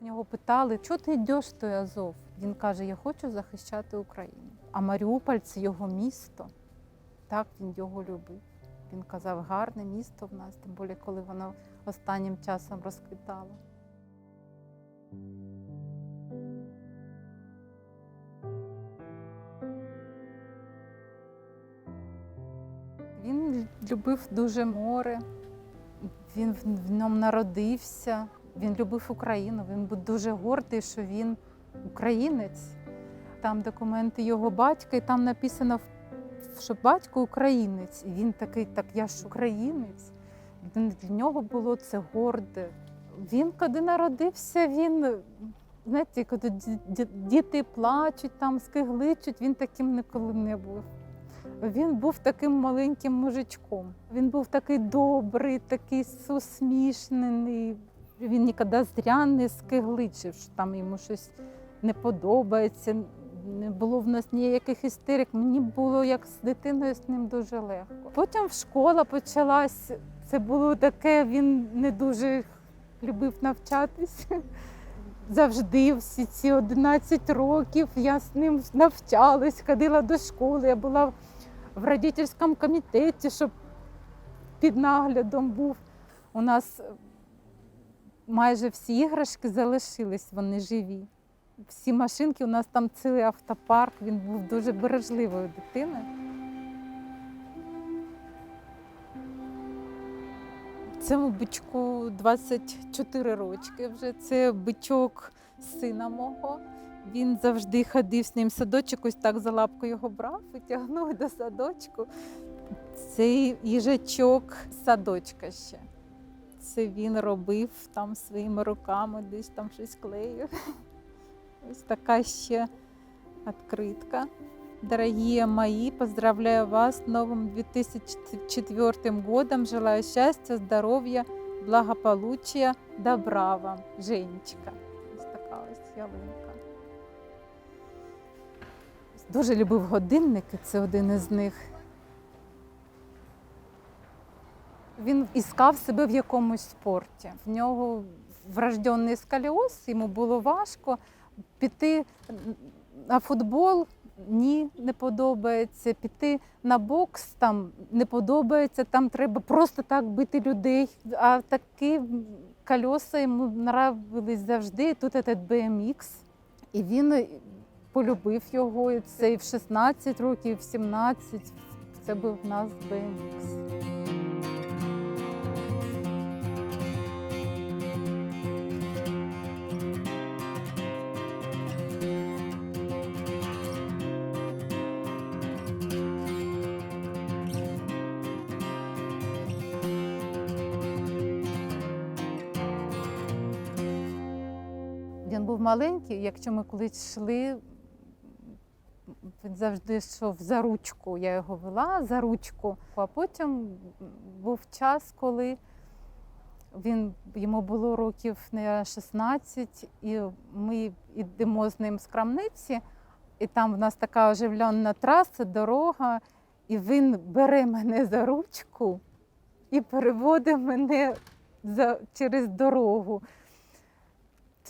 В нього питали, чого ти йдеш в той Азов? Він каже: Я хочу захищати Україну. А Маріуполь це його місто. Так він його любив. Він казав, гарне місто в нас, тим більше, коли воно останнім часом розквітало. Він любив дуже море, він в- в ньому народився, він любив Україну. Він був дуже гордий, що він українець. Там документи його батька, і там написано, що батько українець. І він такий, так я ж українець. Для нього було це горде. Він, коли народився, він, знаєте, коли ді- ді- діти плачуть, там скигличуть, він таким ніколи не був. Він був таким маленьким мужичком. Він був такий добрий, такий усмішнений. Він ніколи зря не скигличив, що там йому щось не подобається. Не було в нас ніяких істерик. Мені було як з дитиною з ним дуже легко. Потім школа почалась. Це було таке, він не дуже любив навчатись. Завжди всі ці 11 років я з ним навчалась, ходила до школи. Я була в родительському комітеті, щоб під наглядом був. У нас майже всі іграшки залишились, вони живі. Всі машинки, у нас там цілий автопарк, він був дуже бережливою дитиною. Цьому бичку 24 рочки вже. Це бичок сина мого. Він завжди ходив з ним садочок, ось так за лапку його брав і тягнув до садочку. Цей їжачок садочка ще. Це він робив там своїми руками, десь там щось клеїв. Ось така ще відкритка. Дорогие мои, поздравляю вас с новым 2004 годом. Желаю счастья, здоров'я, благополучия, добра вам, Женечка. Ось така ось ялинка. Дуже любив годинники, це один із них. Він іскав себе в якомусь спорті. В нього врожденний сколіоз, йому було важко піти на футбол. Ні, не подобається. Піти на бокс там не подобається, там треба просто так бити людей. А такі кольоса йому нравились завжди. Тут этот BMX. І він полюбив його. Це і в 16 років, і в 17. Це був в нас BMX. Був маленький, якщо ми колись йшли, він завжди йшов за ручку. Я його вела за ручку. А потім був час, коли він, йому було років не 16, і ми йдемо з ним з крамниці, і там в нас така оживлена траса, дорога, і він бере мене за ручку і переводить мене за, через дорогу.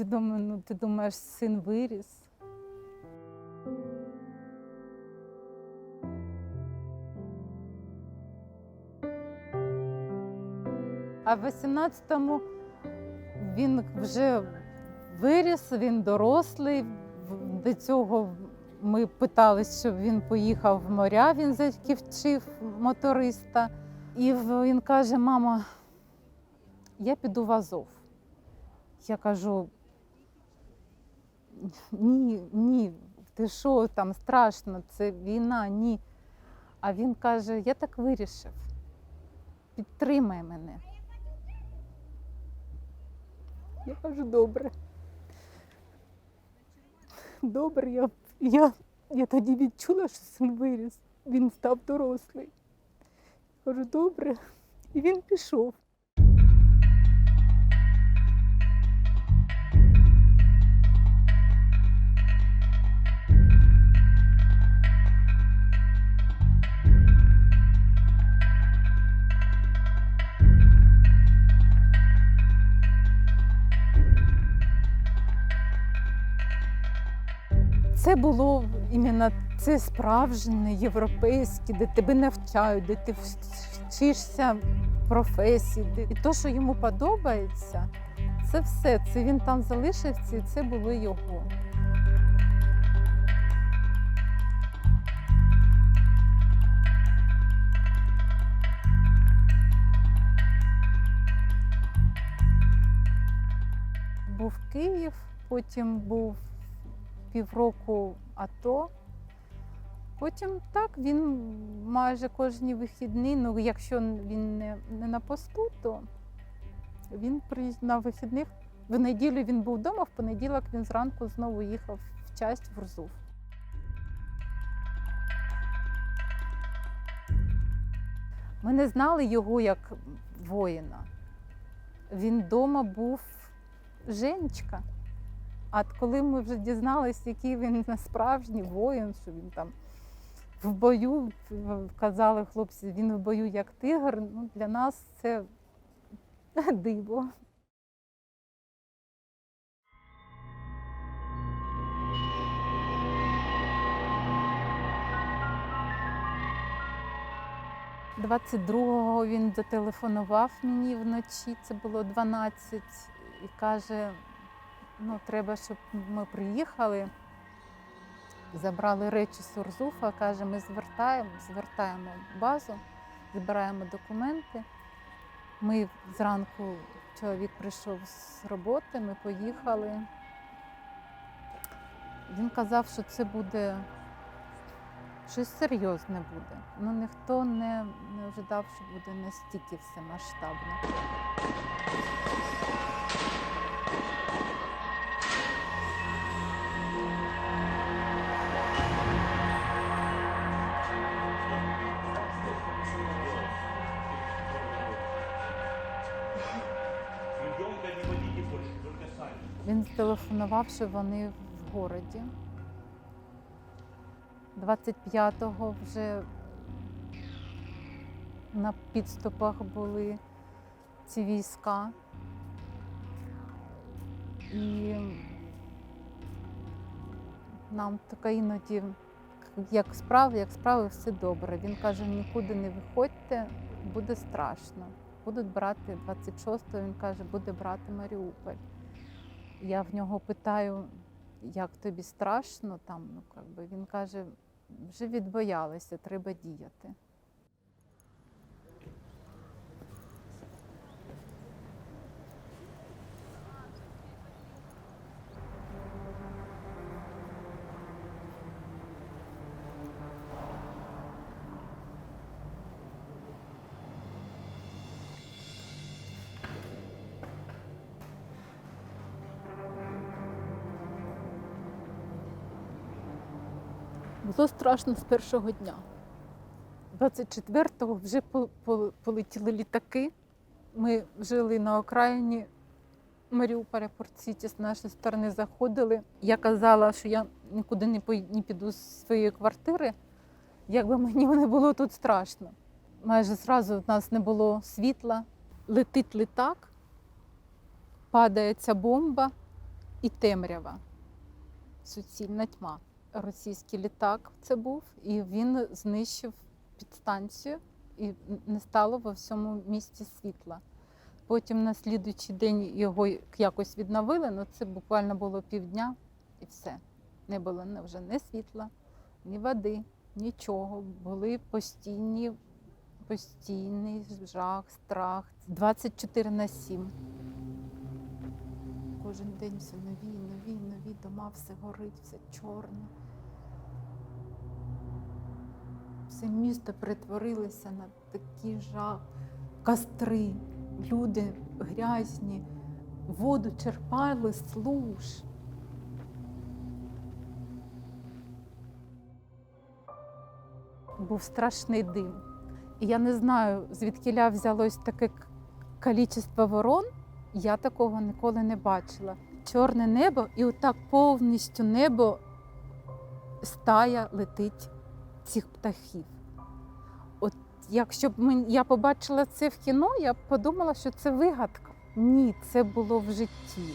Ти думаєш, ну ти думаєш, син виріс. А в 18-му він вже виріс, він дорослий. До цього ми питали, щоб він поїхав в моря, він заківчив моториста. І він каже: мама, я піду в Азов. Я кажу, ні, ні, ти що там страшно, це війна, ні. А він каже: я так вирішив. Підтримай мене. Я кажу, добре. Добре, я, я, я тоді відчула, що син виріс. Він став дорослий. Кажу, добре. І він пішов. Це було іменно це справжнє європейське, де тебе навчають, де ти вчишся професії. Де... І то, що йому подобається, це все. Це він там залишився, і це було його. Був Київ, потім був півроку АТО. Потім так, він майже кожні вихідні, ну якщо він не, не на посту, то він приїзд на вихідних. В неділю він був вдома, в понеділок він зранку знову їхав в часть в Рзув. Ми не знали його як воїна. Він вдома був Женечка. А коли ми вже дізналися, який він насправжній воїн, що він там в бою, казали хлопці, він в бою як тигр, ну, для нас це диво. Двадцять другого він зателефонував мені вночі, це було 12, і каже, ну, треба, щоб ми приїхали, забрали речі з каже, ми звертаємо, звертаємо базу, збираємо документи. Ми зранку чоловік прийшов з роботи, ми поїхали. Він казав, що це буде щось серйозне буде. Ну ніхто не, не ожидав, що буде настільки все масштабно. Він зателефонував, що вони в городі. 25-го вже на підступах були ці війська. І нам така іноді, як справи, як справи, все добре. Він каже, нікуди не виходьте, буде страшно. Будуть брати 26-го, він каже, буде брати Маріуполь. Я в нього питаю, як тобі страшно там, ну как би він каже, вже відбоялися, треба діяти. Було страшно з першого дня. 24-го вже по- по- полетіли літаки. Ми жили на окраїні Маріуполя, Порт-Сіті, з нашої сторони заходили. Я казала, що я нікуди не піду з своєї квартири, якби мені не було тут страшно. Майже зразу в нас не було світла, летить літак, падає ця бомба і темрява. Суцільна тьма російський літак це був, і він знищив підстанцію, і не стало во всьому місті світла. Потім на слідуючий день його якось відновили, але це буквально було півдня і все. Не було вже ні світла, ні води, нічого. Були постійні, постійний жах, страх. 24 на 7. Кожен день все нові, нові, нові дома, все горить, все чорне. Все місто перетворилося на такий жах, костри, люди грязні, воду черпали з луж. Був страшний дим. І я не знаю, звідки взялось таке кількість ворон. Я такого ніколи не бачила. Чорне небо, і отак повністю небо стая летить цих птахів. От якщо б я побачила це в кіно, я б подумала, що це вигадка. Ні, це було в житті.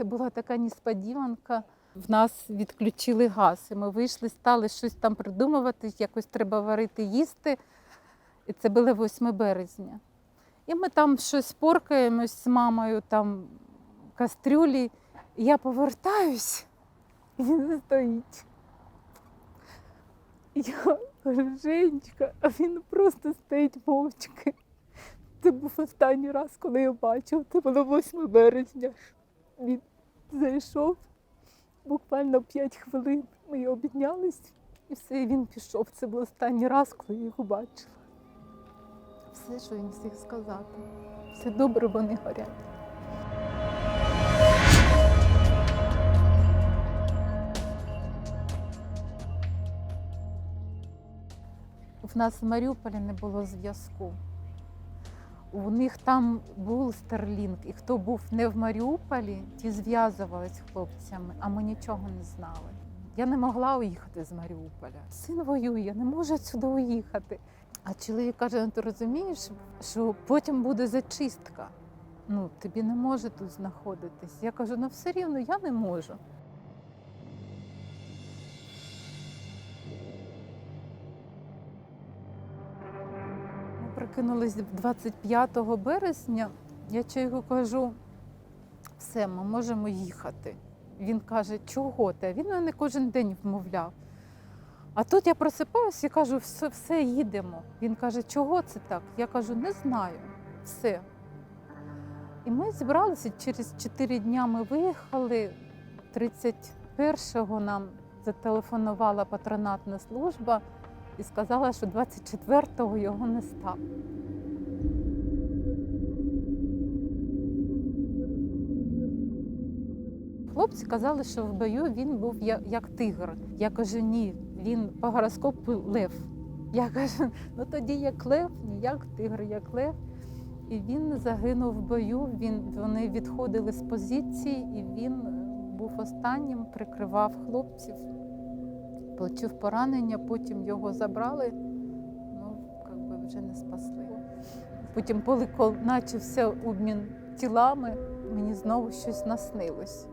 Це була така несподіванка. В нас відключили газ, і ми вийшли, стали щось там придумувати, якось треба варити, їсти. І це було 8 березня. І ми там щось поркаємось з мамою, там кастрюлі. Я повертаюсь, і він стоїть. Я кажу, Женечка, а він просто стоїть мовчки. Це був останній раз, коли я бачив. Це було 8 березня. Він зайшов буквально 5 хвилин. Ми обіднялись і все, він пішов. Це був останній раз, коли я його бачила. Все, що він всіх сказати. Все добре, вони горять. В нас в Маріуполі не було зв'язку. У них там був Старлінг, і хто був не в Маріуполі, ті зв'язувалися з хлопцями, а ми нічого не знали. Я не могла уїхати з Маріуполя. Син воює, не можу сюди уїхати. А чоловік каже: ну ти розумієш, що потім буде зачистка. Ну, тобі не може тут знаходитись. Я кажу, ну все рівно я не можу. Ми прикинулись 25 березня. Я чайку кажу, все, ми можемо їхати. Він каже, чого ти? Він мене кожен день вмовляв. А тут я просипаюся і кажу, все, все, їдемо. Він каже, чого це так? Я кажу, не знаю. Все. І ми зібралися через 4 дня. Ми виїхали. 31-го нам зателефонувала патронатна служба і сказала, що 24-го його не стало. Хлопці казали, що в бою він був як тигр. Я кажу, ні, він по гороскопу лев. Я кажу, ну тоді як лев, ні як тигр, як лев. І він загинув в бою. Він, вони відходили з позиції, і він був останнім, прикривав хлопців, отримав поранення, потім його забрали, ну, як би вже не спасли. Потім, коли почався обмін тілами, мені знову щось наснилось.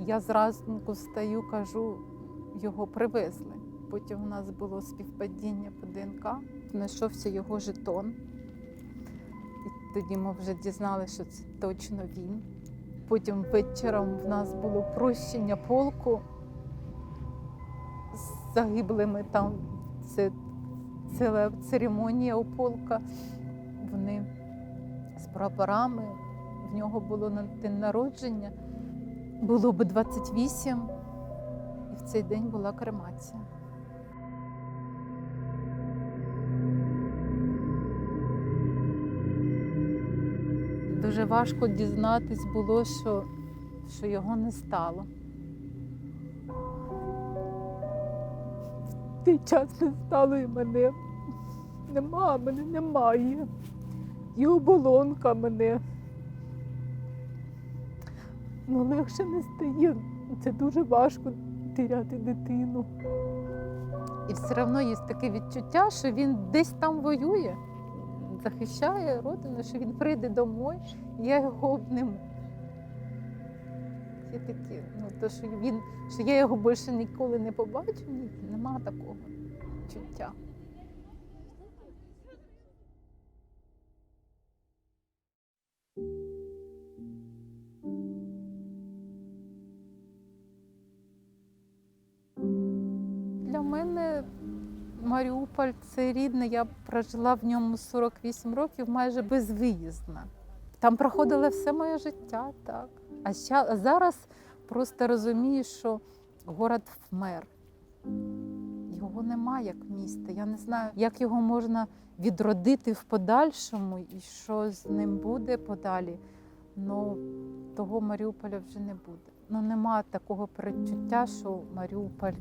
Я зранку встаю, кажу, його привезли. Потім у нас було співпадіння по ДНК, знайшовся його жетон. І тоді ми вже дізналися, що це точно він. Потім вечором в нас було прощення полку загиблими там. Це ціла церемонія у полка. Вони з прапорами. В нього було на день народження. Було би 28, і в цей день була кремація. Дуже важко дізнатись було, що, що його не стало. Той час не стало і мене. Нема, мене немає. І оболонка мене. Ну, легше не стає. Це дуже важко теряти дитину. І все одно є таке відчуття, що він десь там воює, захищає родину, що він прийде домой, я його обниму. Є такі, ну, то, що, він, що я його більше ніколи не побачу, ні, нема такого відчуття. Для мене Маріуполь це рідне. Я прожила в ньому 48 років, майже безвиїзна. Там проходило все моє життя, так. А зараз просто розумію, що город вмер. Його немає як міста. Я не знаю, як його можна відродити в подальшому і що з ним буде подалі. Ну, того Маріуполя вже не буде. Ну, нема такого передчуття, що Маріуполь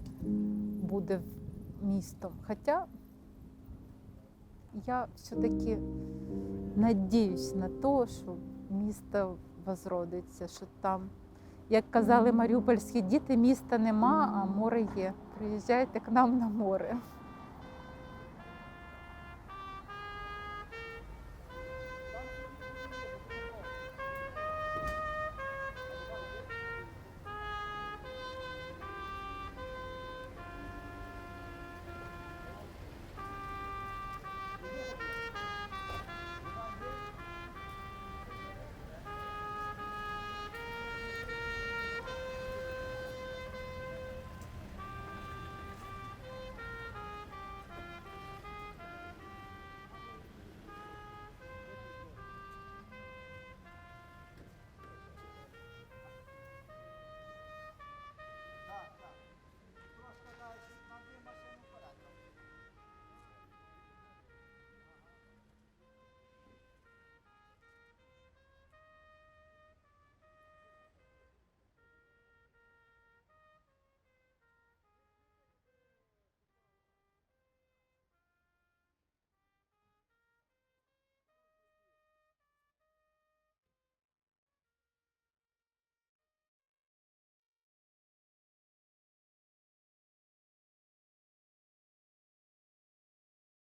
буде містом. Хоча я все-таки надіюсь на те, що місто возродиться, що там, як казали маріупольські діти, міста нема, а море є. Приїжджайте к нам на море.